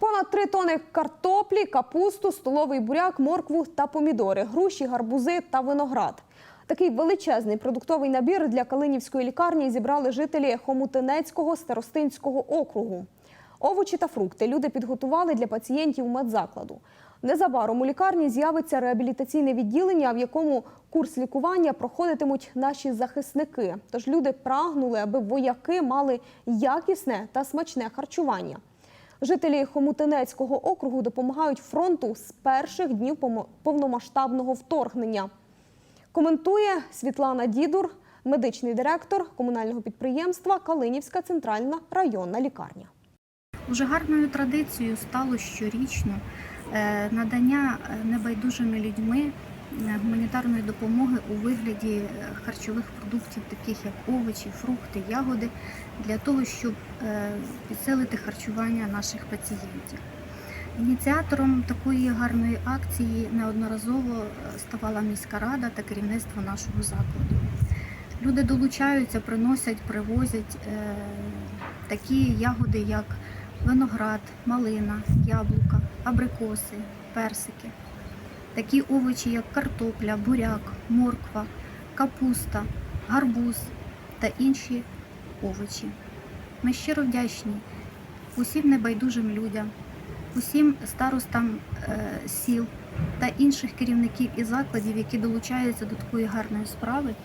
Понад три тони картоплі, капусту, столовий буряк, моркву та помідори, груші, гарбузи та виноград. Такий величезний продуктовий набір для Калинівської лікарні зібрали жителі Хомутинецького старостинського округу. Овочі та фрукти люди підготували для пацієнтів медзакладу. Незабаром у лікарні з'явиться реабілітаційне відділення, в якому курс лікування проходитимуть наші захисники. Тож люди прагнули, аби вояки мали якісне та смачне харчування. Жителі Хомутинецького округу допомагають фронту з перших днів повномасштабного вторгнення. Коментує Світлана Дідур, медичний директор комунального підприємства Калинівська центральна районна лікарня. Уже гарною традицією стало щорічно е, надання е, небайдужими людьми гуманітарної допомоги у вигляді е, харчових продуктів, таких як овочі, фрукти, ягоди, для того, щоб е, підсилити харчування наших пацієнтів. Ініціатором такої гарної акції неодноразово е, ставала міська рада та керівництво нашого закладу. Люди долучаються, приносять, привозять е, такі ягоди, як виноград, малина, яблука, абрикоси, персики. Такі овочі, як картопля, буряк, морква, капуста, гарбуз та інші овочі. Ми щиро вдячні усім небайдужим людям, усім старостам е, сіл та інших керівників і закладів, які долучаються до такої гарної справи.